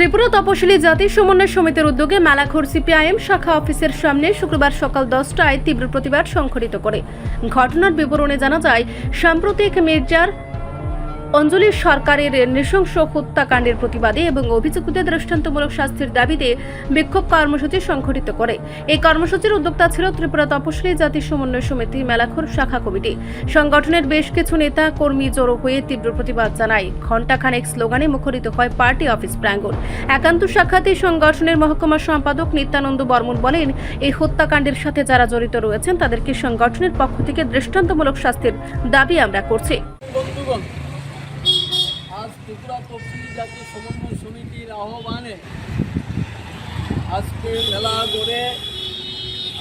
ত্রিপুরা তপশিলি জাতি সমন্বয় সমিতির উদ্যোগে মেলাঘর সিপিআইএম শাখা অফিসের সামনে শুক্রবার সকাল দশটায় তীব্র প্রতিবাদ সংঘটিত করে। ঘটনার বিবরণে জানা যায়, সাম্প্রতিক মির্জার অঞ্জলি সরকারের নৃশংস হত্যাকাণ্ডের প্রতিবাদে এবং অভিযুক্তদের দৃষ্টান্তমূলক শাস্তির দাবিতে বিক্ষোভ কর্মসূচি সংঘটিত করে। এই কর্মসূচির উদ্যোক্তা ছিল ত্রিপুরা তপশিলি জাতি সমন্বয় সমিতি মেলাখোর শাখা কমিটি। সংগঠনের বেশ কিছু নেতা কর্মী জড়ো হয়ে তীব্র প্রতিবাদ জানায়। ঘণ্টাখানেক স্লোগানে মুখরিত হয় পার্টি অফিস প্রাঙ্গণ। একান্ত সাক্ষাতে সংগঠনের মহকুমা সম্পাদক নিত্যানন্দ বর্মন বলেন, এই হত্যাকাণ্ডের সাথে যারা জড়িত রয়েছেন তাদেরকে সংগঠনের পক্ষ থেকে দৃষ্টান্তমূলক শাস্তির দাবি আমরা করছি। ত্রিপুরা তফসিলি জাতি সমন্বয় সমিতির আহ্বানে আজকে মেলা গড়ে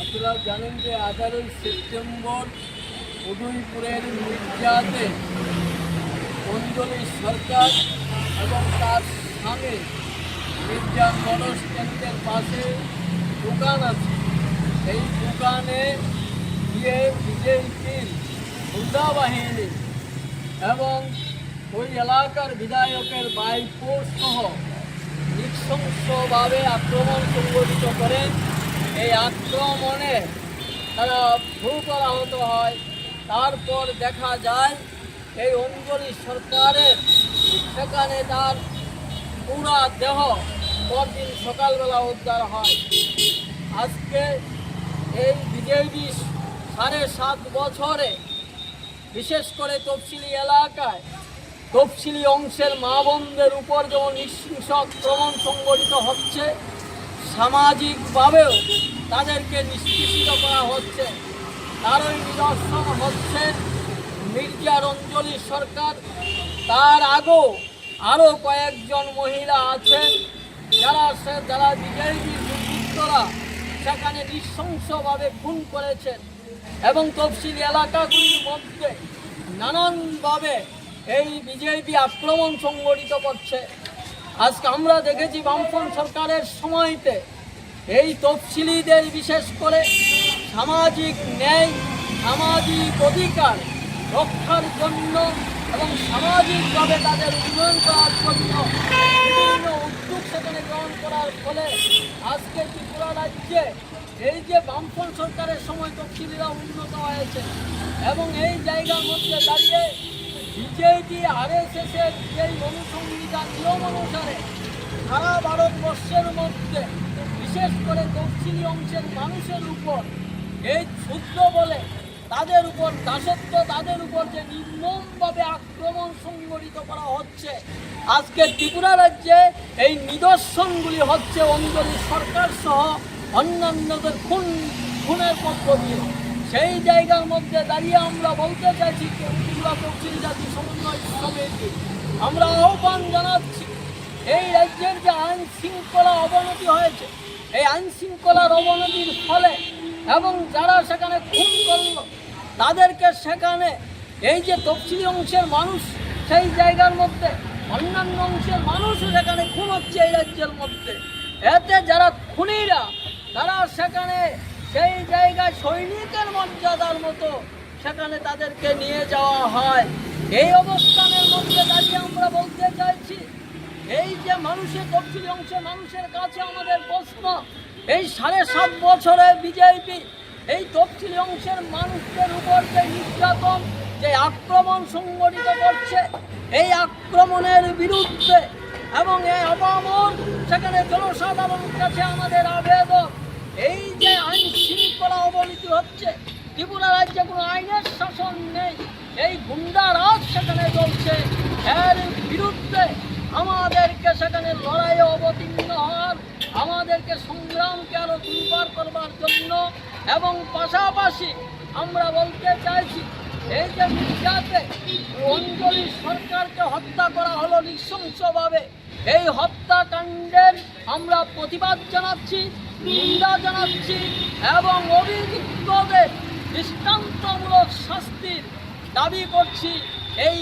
আপনারা জানেন যে আঠারোই সেপ্টেম্বর উদয়পুরের মির্জাতে অঞ্জলি সরকার এবং তার স্বামী মির্জা মোটর স্ট্যান্ডের পাশে দোকান আছে। সেই দোকানে গিয়ে বিজেপির হুন্ডা বাহিনী এবং ওই এলাকার বিধায়কের বাইকো সহ নৃশংসভাবে আক্রমণ সংগঠিত করেন এই আক্রমণে তারা গুরুতর আহত হয়। তারপর দেখা যায়, এই অঞ্জলি সরকারের সেখানে তার পুরা দেহ পরদিন সকালবেলা উদ্ধার হয়। আজকে এই বিজেপি সাড়ে সাত বছরে বিশেষ করে তফসিলি এলাকায় তফসিলি অংশের মা বোনদের উপর যেমন নৃশংস আক্রমণ সংগঠিত হচ্ছে, সামাজিকভাবেও তাদেরকে নিষ্পেষিত করা হচ্ছে। তারই নিদর্শন হচ্ছে মির্জা রঞ্জলি সরকার। তার আগেও আরও কয়েকজন মহিলা আছেন, যারা সে যারা বিজেপি দুর্বৃত্তরা সেখানে নৃশংসভাবে খুন করেছেন এবং তফসিলি এলাকাগুলির মধ্যে নানানভাবে এই বিজেপি আক্রমণ সংগঠিত করছে। আজকে আমরা দেখেছি বামফ্রন্ট সরকারের সময়তে এই তফসিলিদের বিশেষ করে সামাজিক ন্যায়, সামাজিক অধিকার রক্ষার জন্য এবং সামাজিকভাবে তাদের উন্নয়ন করার জন্য বিভিন্ন উদ্যোগ সেখানে গ্রহণ করার ফলে আজকে ত্রিপুরা রাজ্যে এই যে বামফ্রন্ট সরকারের সময় তফসিলিরা উন্নত হয়েছে এবং এই জায়গার মধ্যে দাঁড়িয়ে বিজেপি এসের যেই অনুসংবিধান নিয়ম অনুসারে সারা ভারতবর্ষের মধ্যে, বিশেষ করে তফসিলি অংশের মানুষের উপর এই ক্ষুদ্র বলে, তাদের উপর দাসত্ব, তাদের উপর যে নির্মমভাবে আক্রমণ সংগঠিত করা হচ্ছে, আজকে ত্রিপুরা রাজ্যে এই নিদর্শনগুলি হচ্ছে অঞ্জলি সরকার সহ অন্যান্যদের খুন, খুনের দিয়ে সেই জায়গার মধ্যে দাঁড়িয়ে আমরা বলতে চাইছি আমরা আহ্বান জানাচ্ছি, এই রাজ্যের যে আইন শৃঙ্খলা অবনতি হয়েছে, এই আইন শৃঙ্খলার অবনতির ফলে এবং যারা সেখানে খুন করল, তাদেরকে সেখানে এই যে তফসিলি অংশের মানুষ, সেই জায়গার মধ্যে অন্যান্য অংশের মানুষও সেখানে খুন হচ্ছে এই রাজ্যের মধ্যে। এতে যারা খুনিরা, তারা সেখানে সেই জায়গায় সৈনিকের মর্যাদার মতো, সেখানে তাদেরকে নিয়ে যাওয়া হয়। এই অবস্থানের মধ্যে দাঁড়িয়ে আমরা বলতে চাইছি, এই যে মানুষের তফসিলি অংশের মানুষের কাছে আমাদের প্রশ্ন, এই সাড়ে সাত বছরে বিজেপি এই তফসিলি অংশের মানুষদের উপর যে নির্যাতন, যে আক্রমণ সংগঠিত করছে, এই আক্রমণের বিরুদ্ধে এবং এই অপামর সেখানে জনসাধারণের কাছে আমাদের আবেদন শৃঙ্খলা হচ্ছে, ত্রিপুরা রাজ্যে কোনো আইনের শাসন নেই। এই গুন্ডারাজ সেখানে চলছে। এর বিরুদ্ধে আমাদেরকে সেখানে লড়াইয়ে অবতীর্ণ হওয়ার আমাদেরকে সংগ্রামকে আরও দুর্বার করবার জন্য এবং পাশাপাশি আমরা বলতে চাইছি, এই যে মিডিয়াতে অঞ্জলি সরকারকে হত্যা করা হলো নৃশংসভাবে, এই হত্যাকাণ্ডের আমরা প্রতিবাদ জানাচ্ছি, নিন্দা জানাচ্ছি এবং অভিযুক্তদের দৃষ্টান্তমূলক শাস্তির দাবি করছি এই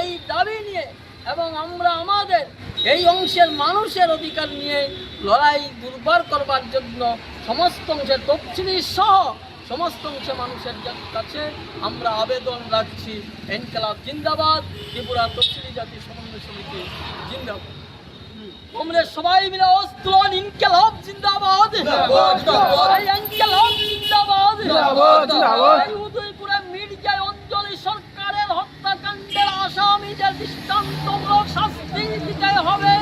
এই দাবি নিয়ে এবং আমরা আমাদের এই অংশের মানুষের অধিকার নিয়ে লড়াই দুর্বার করবার জন্য সমস্ত অংশের তফসিলি সহ সমস্ত অংশে মানুষের কাছে আমরা আবেদন রাখছি এনকেলাব জিন্দাবাদ, ত্রিপুরা তফসিলি জাতি সমন্বয় সমিতি জিন্দাবাদ। তোমরা সবাই মিলে অস্ত্রন ইনকেলাব জিন্দাবাদ। ইনকেলাব জিন্দাবাদ। উদয়পুরে মির্জা অঞ্জলি সরকারের হত্যাকাণ্ডের আসামিদের দৃষ্টান্তমূলক শাস্তি দিতে হবে।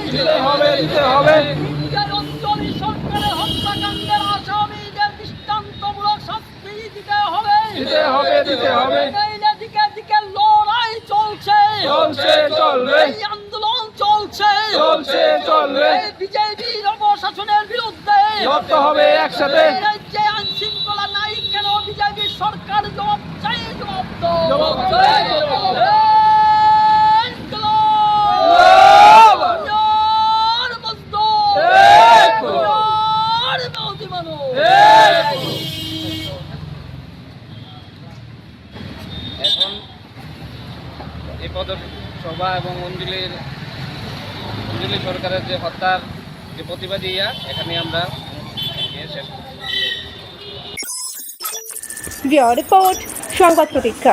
মির্জা অঞ্জলি সরকারের হত্যাকাণ্ডের আসামিদের দৃষ্টান্তমূলক শাস্তি দিতে হবে। নইলে দিকে দিকে লড়াই চলছে। চলছে, চলবে। চলছে, বিজেপির অপশাসনের বিরুদ্ধে লড়তে হবে একসাথে। রাজ্যে আইন শৃঙ্খলা নাই কেন? বিজেপি সরকার জবাব চাই জবাব জবাব চাই! এখন এই পদসভা এবং অঞ্জলির অঞ্জলি সরকারের যে হত্যার যে প্রতিবাদী ইয়া এখানে আমরা শেষ। রিপোর্ট সংবাদ প্রতীক্ষা